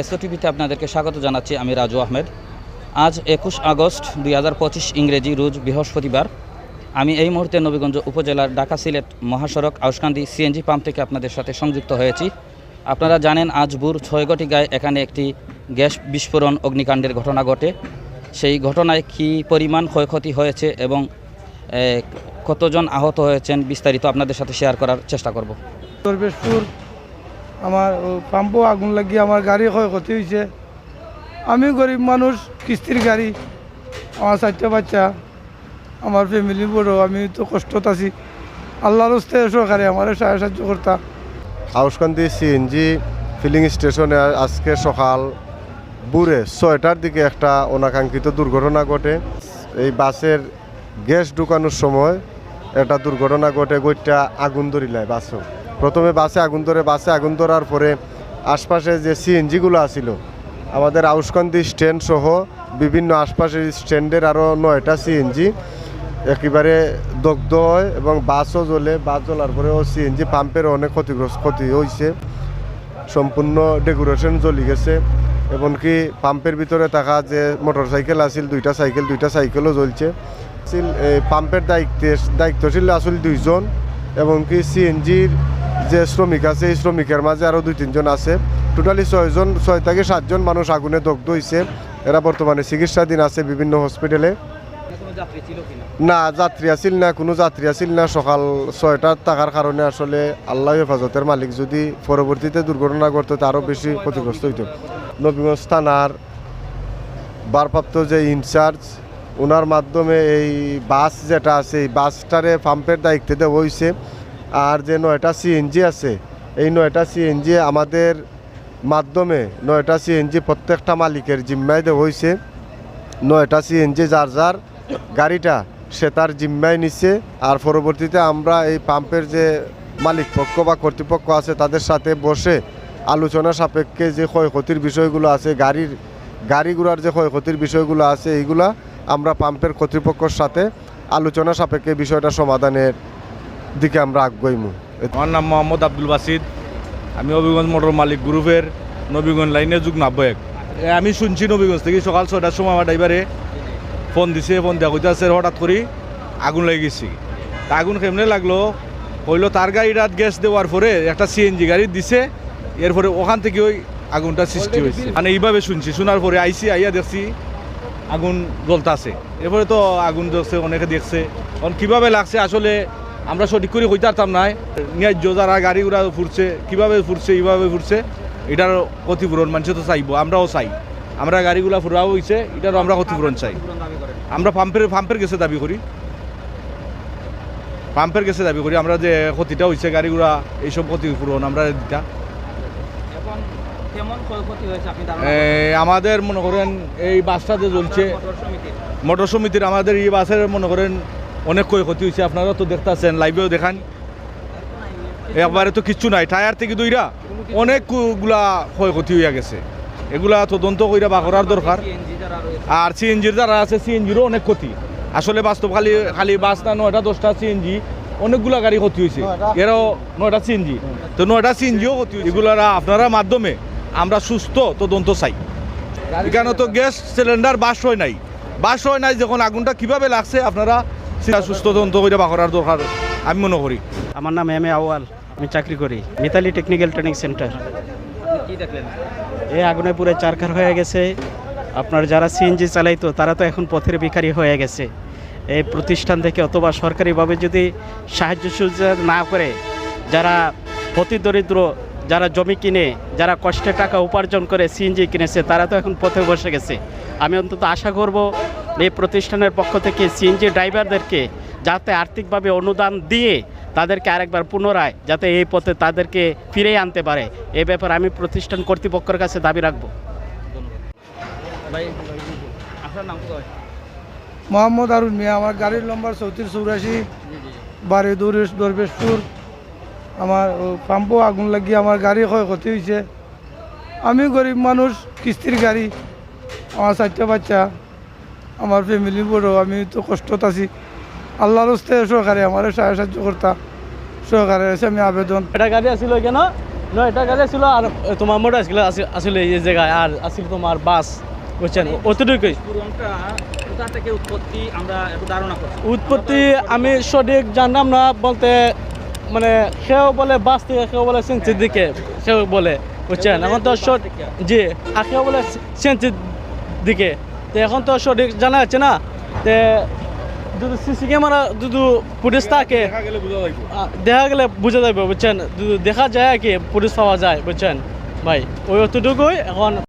S O টিভিতে আপনাদেরকে স্বাগত জানাচ্ছি আমি রাজু আহমেদ। আজ একুশ আগস্ট দুই হাজার পঁচিশ ইংরেজি রোজ বৃহস্পতিবার। আমি এই মুহূর্তে নবীগঞ্জ উপজেলার ঢাকা সিলেট মহাসড়ক আউসকান্দি সিএনজি পাম্প থেকে আপনাদের সাথে সংযুক্ত হয়েছি। আপনারা জানেন, আজ ভোর ছয় ঘটিকায় এখানে একটি গ্যাস বিস্ফোরণ অগ্নিকাণ্ডের ঘটনা ঘটে। সেই ঘটনায় কী পরিমাণ ক্ষয়ক্ষতি হয়েছে এবং কতজন আহত হয়েছেন বিস্তারিত আপনাদের সাথে শেয়ার করার চেষ্টা করব। আমার পাম্পও আগুন লাগিয়ে আমার গাড়ি ক্ষয়ক্ষতি হয়েছে আমি গরিব মানুষ, কিস্তির গাড়ি, আমার চারটা বাচ্চা, আমার ফ্যামিলি বড়, আমি তো কষ্টত আছি। আল্লাহর হস্তে সরকারে আমার সাহায্য সাহায্য করতা। আউসকান্দি সিএনজি ফিলিং স্টেশনে আজকে সকাল বুড়ে ছয়টার দিকে একটা অনাকাঙ্ক্ষিত দুর্ঘটনা ঘটে। এই বাসের গ্যাস ঢুকানোর সময় একটা দুর্ঘটনা ঘটে গইটা আগুন ধরিলায় বাসও। প্রথমে বাসে আগুন ধরে, বাসে আগুন ধরার পরে আশপাশে যে সিএনজিগুলো আছিল, আমাদের আউসকান্দি স্ট্যান্ড সহ বিভিন্ন আশপাশের স্ট্যান্ডের আরও নয়টা সিএনজি একেবারে দগ্ধ হয় এবং বাসও জ্বলে। বাস জ্বলার পরেও সিএনজি পাম্পের অনেক ক্ষতিগ্রস্ত, ক্ষতি হয়েছে সম্পূর্ণ ডেকোরেশন জ্বলি গেছে। এমনকি পাম্পের ভিতরে থাকা যে মোটর সাইকেল আছিল, দুইটা সাইকেল দুইটা সাইকেলও জ্বলছে। পাম্পের দায়িত্বে দায়িত্বশীল আসল দুইজন, এমনকি সিএনজির যে শ্রমিক আছে এই শ্রমিকের মাঝে আরও দুই তিনজন আছে। টোটালি ছয়জন ছয় থেকে সাতজন মানুষ আগুনে দগ্ধ হয়েছে এরা বর্তমানে চিকিৎসাধীন আছে বিভিন্ন হসপিটালে না যাত্রী আছিল না কোনো যাত্রী আছিল না। সকাল ছয়টার থাকার কারণে আসলে আল্লাহ হেফাজতের মালিক যদি পরবর্তীতে দুর্ঘটনা ঘটতো আরও বেশি ক্ষতিগ্রস্ত হইতো। নবীগঞ্জ থানার ভারপ্রাপ্ত যে ইনচার্জ ওনার মাধ্যমে এই বাস যেটা আছে এই বাসটারে পাম্পের দায়িত্বে দেওয়া হয়েছে আর যে নয়টা সিএনজি আছে, এই নয়টা সিএনজি আমাদের মাধ্যমে নয়টা সিএনজি প্রত্যেকটা মালিকের জিম্মায় দেওয়া হয়েছে। নয়টা সিএনজি যার যার গাড়িটা সে তার জিম্মায় নিচ্ছে আর পরবর্তীতে আমরা এই পাম্পের যে মালিক পক্ষ বা কর্তৃপক্ষ আছে, তাদের সাথে বসে আলোচনা সাপেক্ষে যে ক্ষয়ক্ষতির বিষয়গুলো আছে, গাড়ির গাড়িগুলোর যে ক্ষয়ক্ষতির বিষয়গুলো আছে, এইগুলা আমরা পাম্পের কর্তৃপক্ষর সাথে আলোচনা সাপেক্ষে বিষয়টা সমাধানের দিকে আমরা আগ্রহীমু আমার নাম মোহাম্মদ আব্দুল বাসিদ। আমি নবীগঞ্জ মোটর মালিক গ্রুপের নবীগঞ্জ লাইনে যুগ্ম আহ্বায়ক। আমি শুনছি নবীগঞ্জ থেকে সকাল ছয়টার সময় আমার ড্রাইভারে ফোন দিছে, ফোন দেওয়া কইতে হঠাৎ করে আগুন লেগে গেছি। তা আগুন কেমনে লাগল? হইল তার গাড়িটা গ্যাস দেওয়ার পরে একটা সিএনজি গাড়ি দিছে, এরপরে ওখান থেকে ওই আগুনটা সৃষ্টি হয়েছে। মানে এইভাবে শুনছি। শোনার পরে আইসি, আইয়া দেখছি আগুন জ্বলতাছে। এরপরে তো আগুন দেখছে অনেকে দেখছে। এখন কীভাবে লাগছে? আসলে আমরা সঠিক করে কইতে পারতাম না ন্যায্য যারা গাড়ি ঘোড়া ফুরছে কীভাবে ফুরছে এইভাবে ফুরছে এটার ক্ষতিপূরণ মানুষ তো চাইব আমরাও চাই। আমরা গাড়িগুলা ফুরাও হয়েছে এটারও আমরা ক্ষতিপূরণ চাই। আমরা পাম্পের পাম্পের গেছে দাবি করি। পাম্পের গেছে দাবি করি আমরা যে ক্ষতিটা হয়েছে গাড়িগুড়া এইসব ক্ষতিপূরণ আমরা দিতা। আমাদের মনে করেন এই বাসটা যে জ্বলছে মোটর সমিতির আমাদের এই বাসের মনে করেন অনেক ক্ষয়ক্ষতি হয়েছে। আপনারা তো দেখতেছেন লাইভেও দেখান। একবারে তো কিচ্ছু নাই, টায়ার থেকে দুইরা অনেকগুলা ক্ষয়ক্ষতি হইয়া গেছে। এগুলা তদন্ত কইরা বা করার দরকার। আর সিএনজির যারা আছে সিএনজিরও অনেক ক্ষতি। আসলে বাস্তব খালি খালি বাস না নয়টা, দশটা সিএনজি অনেকগুলা গাড়ি ক্ষতি হয়েছে এরও নয়টা সিএনজি তো নয়টা সিএনজিও ক্ষতি হয়েছে এগুলারা আপনারা মাধ্যমে আমরা সুস্থ তদন্ত চাই। এখানে তো গ্যাস সিলিন্ডার বাস হয় নাই। বাস হয় নাই, যখন আগুনটা কীভাবে লাগছে, আপনারা সুস্থ তদন্ত করে বা করার দরকার আমি মনে করি। আমার নাম এম এ আওয়াল আমি চাকরি করি। মিতালি টেকনিক্যাল ট্রেনিং সেন্টার এই আগুনে পুরো চারখার হয়ে গেছে। আপনার যারা সিএনজি চালাইতো তারা তো এখন পথের ভিখারি হয়ে গেছে। এই প্রতিষ্ঠান থেকে অথবা সরকারিভাবে যদি সাহায্য সুযোগ না করে যারা অতি দরিদ্র যারা জমি কিনে যারা কষ্টে টাকা উপার্জন করে সিএনজি কিনেছে তারা তো এখন পথে বসে গেছে। আমি অন্তত আশা করব এই প্রতিষ্ঠানের পক্ষ থেকে সিএনজি ড্রাইভারদেরকে যাতে আর্থিকভাবে অনুদান দিয়ে তাদেরকে আরেকবার পুনরায় যাতে এই পথে তাদেরকে ফিরে আনতে পারে এ ব্যাপারে আমি প্রতিষ্ঠান কর্তৃপক্ষের কাছে দাবি রাখব। মোহাম্মদ আরুন মিয়া আমার গাড়ির নম্বর চৌত্রিশ চৌরাশি বাড়ি দৌরেশ দরবেশপুর। আমার ও পাম্পও আগুন লাগিয়ে আমার গাড়ি ক্ষয়ক্ষতি হয়েছে আমি গরিব মানুষ কিস্তির গাড়ি আমার চারটা বাচ্চা। আমার ফ্যামিলি বড় আমি তো কষ্টত আছি। আল্লাহর হস্তে সরকারে আমার সাহায্য করতা। সরকারের কাছে আমি আবেদন। এটা গাড়ি আসিল কেন? না এটা গেলে ছিল আর তোমার মোটর আসছিল আসলে এই জায়গায় আর আসলে তোমার বাস বুঝছেন? অতটুকুই। স্ফুরণটা উৎপত্তি আমরা ধারণা উৎপত্তি আমি সঠিক জানলাম না বলতে মানে সেও বলে বাস থেকে কেউ বলে সেন্সির দিকে সেও বলে বুঝছেন? এখন তো জি আর কেউ বলে সেন্সির দিকে। তো এখন তো সঠিক জানা যাচ্ছে না। তে যদি সিসি ক্যামেরা যদি পুলিশ থাকে দেখা গেলে বুঝা দেখা গেলে বুঝে যাবে বুঝছেন? দেখা যায় কি পুলিশ পাওয়া যায় বুঝছেন? ভাই ওই অতটুকুই এখন